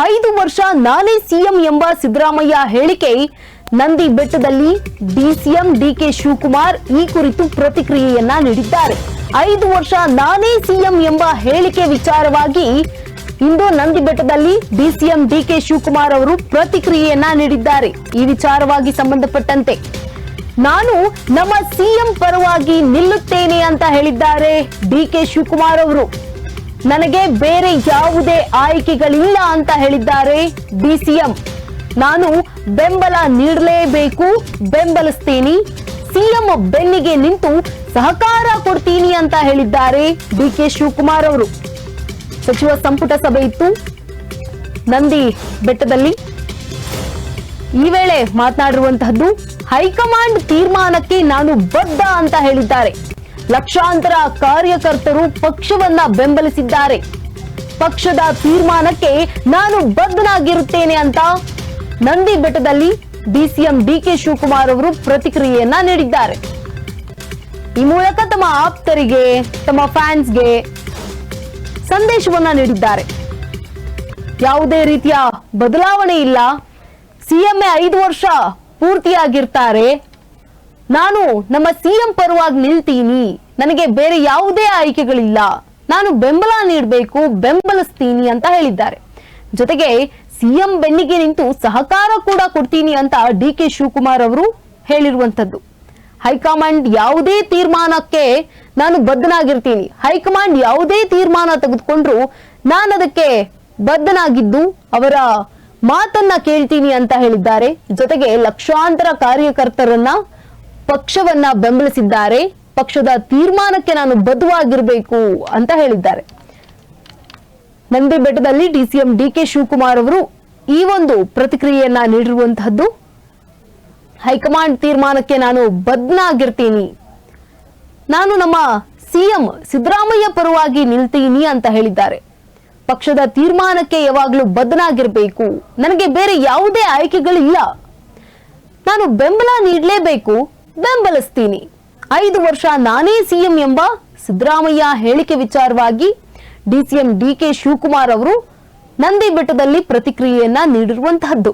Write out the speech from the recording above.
ಐದು ವರ್ಷ ನಾನೇ ಸಿಎಂ ಎಂಬ ಸಿದ್ದರಾಮಯ್ಯ ಹೇಳಿಕೆ ನಂದಿ ಬೆಟ್ಟದಲ್ಲಿ ಡಿಸಿಎಂ ಡಿಕೆ ಶಿವಕುಮಾರ್ ಈ ಕುರಿತು ಪ್ರತಿಕ್ರಿಯೆಯನ್ನ ನೀಡಿದ್ದಾರೆ. ಐದು ವರ್ಷ ನಾನೇ ಸಿಎಂ ಎಂಬ ಹೇಳಿಕೆ ವಿಚಾರವಾಗಿ ಇಂದು ನಂದಿ ಬೆಟ್ಟದಲ್ಲಿ ಡಿಸಿಎಂ ಡಿಕೆ ಶಿವಕುಮಾರ್ ಅವರು ಪ್ರತಿಕ್ರಿಯೆಯನ್ನ ನೀಡಿದ್ದಾರೆ. ಈ ವಿಚಾರವಾಗಿ ಸಂಬಂಧಪಟ್ಟಂತೆ ನಾನು ನಮ್ಮ ಸಿಎಂ ಪರವಾಗಿ ನಿಲ್ಲುತ್ತೇನೆ ಅಂತ ಹೇಳಿದ್ದಾರೆ ಡಿಕೆ ಶಿವಕುಮಾರ್ ಅವರು. ನನಗೆ ಬೇರೆ ಯಾವುದೇ ಆಯ್ಕೆಗಳಿಲ್ಲ ಅಂತ ಹೇಳಿದ್ದಾರೆ ಡಿಸಿಎಂ ನಾನು ಬೆಂಬಲ ನೀಡಲೇಬೇಕು, ಬೆಂಬಲಿಸ್ತೀನಿ. ಸಿಎಂ ಬೆನ್ನಿಗೆ ನಿಂತು ಸಹಕಾರ ಕೊಡ್ತೀನಿ ಅಂತ ಹೇಳಿದ್ದಾರೆ ಡಿ ಕೆ ಶಿವಕುಮಾರ್ ಅವರು. ಸಚಿವ ಸಂಪುಟ ಸಭೆ ಇತ್ತು. ನಂದಿ ಬೆಟ್ಟದಲ್ಲಿ ಈ ವೇಳೆ ಮಾತನಾಡಿರುವಂತಹದ್ದು, ಹೈಕಮಾಂಡ್ ತೀರ್ಮಾನಕ್ಕೆ ನಾನು ಬದ್ಧ ಅಂತ ಹೇಳಿದ್ದಾರೆ. ಲಕ್ಷಾಂತರ ಕಾರ್ಯಕರ್ತರು ಪಕ್ಷವನ್ನ ಬೆಂಬಲಿಸಿದ್ದಾರೆ. ಪಕ್ಷದ ತೀರ್ಮಾನಕ್ಕೆ ನಾನು ಬದ್ಧನಾಗಿರುತ್ತೇನೆ ಅಂತ ನಂದಿ ಬೆಟ್ಟದಲ್ಲಿ ಡಿಸಿಎಂ ಡಿಕೆ ಶಿವಕುಮಾರ್ ಅವರು ಪ್ರತಿಕ್ರಿಯೆಯನ್ನ ನೀಡಿದ್ದಾರೆ. ಈ ಮೂಲಕ ತಮ್ಮ ಆಪ್ತರಿಗೆ, ತಮ್ಮ ಫ್ಯಾನ್ಸ್ಗೆ ಸಂದೇಶವನ್ನ ನೀಡಿದ್ದಾರೆ. ಯಾವುದೇ ರೀತಿಯ ಬದಲಾವಣೆ ಇಲ್ಲ. ಸಿಎಂಎ ಐದು ವರ್ಷ ಪೂರ್ತಿಯಾಗಿರ್ತಾರೆ. ನಾನು ನಮ್ಮ ಸಿಎಂ ಪರವಾಗಿ ನಿಲ್ತೀನಿ. ನನಗೆ ಬೇರೆ ಯಾವುದೇ ಆಯ್ಕೆಗಳಿಲ್ಲ. ನಾನು ಬೆಂಬಲ ನೀಡಬೇಕು, ಬೆಂಬಲಿಸ್ತೀನಿ ಅಂತ ಹೇಳಿದ್ದಾರೆ. ಜೊತೆಗೆ ಸಿಎಂ ಬೆನ್ನಿಗೆ ನಿಂತು ಸಹಕಾರ ಕೂಡ ಕೊಡ್ತೀನಿ ಅಂತ ಡಿ ಕೆ ಶಿವಕುಮಾರ್ ಅವರು ಹೇಳಿರುವಂತದ್ದು ಹೈಕಮಾಂಡ್ ಯಾವುದೇ ತೀರ್ಮಾನಕ್ಕೆ ನಾನು ಬದ್ಧನಾಗಿರ್ತೀನಿ. ಹೈಕಮಾಂಡ್ ಯಾವುದೇ ತೀರ್ಮಾನ ತೆಗೆದುಕೊಂಡ್ರು ನಾನು ಅದಕ್ಕೆ ಬದ್ಧನಾಗಿದ್ದು ಅವರ ಮಾತನ್ನ ಕೇಳ್ತೀನಿ ಅಂತ ಹೇಳಿದ್ದಾರೆ. ಜೊತೆಗೆ ಲಕ್ಷಾಂತರ ಕಾರ್ಯಕರ್ತರನ್ನ ಪಕ್ಷವನ್ನ ಬೆಂಬಲಿಸಿದ್ದಾರೆ. ಪಕ್ಷದ ತೀರ್ಮಾನಕ್ಕೆ ನಾನು ಬದ್ಧವಾಗಿರಬೇಕು ಅಂತ ಹೇಳಿದ್ದಾರೆ. ನಂದಿ ಬೆಟ್ಟದಲ್ಲಿ ಡಿಸಿಎಂ ಡಿಕೆ ಶಿವಕುಮಾರ್ ಅವರು ಈ ಒಂದು ಪ್ರತಿಕ್ರಿಯೆಯನ್ನ ನೀಡಿರುವಂತಹದ್ದು, ಹೈಕಮಾಂಡ್ ತೀರ್ಮಾನಕ್ಕೆ ನಾನು ಬದ್ಧನಾಗಿರ್ತೀನಿ. ನಾನು ನಮ್ಮ ಸಿಎಂ ಸಿದ್ದರಾಮಯ್ಯ ಪರವಾಗಿ ನಿಲ್ತೀನಿ ಅಂತ ಹೇಳಿದ್ದಾರೆ. ಪಕ್ಷದ ತೀರ್ಮಾನಕ್ಕೆ ಯಾವಾಗಲೂ ಬದ್ಧನಾಗಿರ್ಬೇಕು. ನನಗೆ ಬೇರೆ ಯಾವುದೇ ಆಯ್ಕೆಗಳಿಲ್ಲ. ನಾನು ಬೆಂಬಲ ನೀಡಲೇಬೇಕು, ಬೆಂಬಲಿಸ್ತೀನಿ. ಐದು ವರ್ಷ ನಾನೇ ಸಿಎಂ ಎಂಬ ಸಿದ್ದರಾಮಯ್ಯ ಹೇಳಿಕೆ ವಿಚಾರವಾಗಿ ಡಿಸಿಎಂ ಡಿಕೆ ಶಿವಕುಮಾರ್ ಅವರು ನಂದಿ ಬೆಟ್ಟದಲ್ಲಿ ಪ್ರತಿಕ್ರಿಯೆಯನ್ನ ನೀಡಿರುವಂತಹದ್ದು.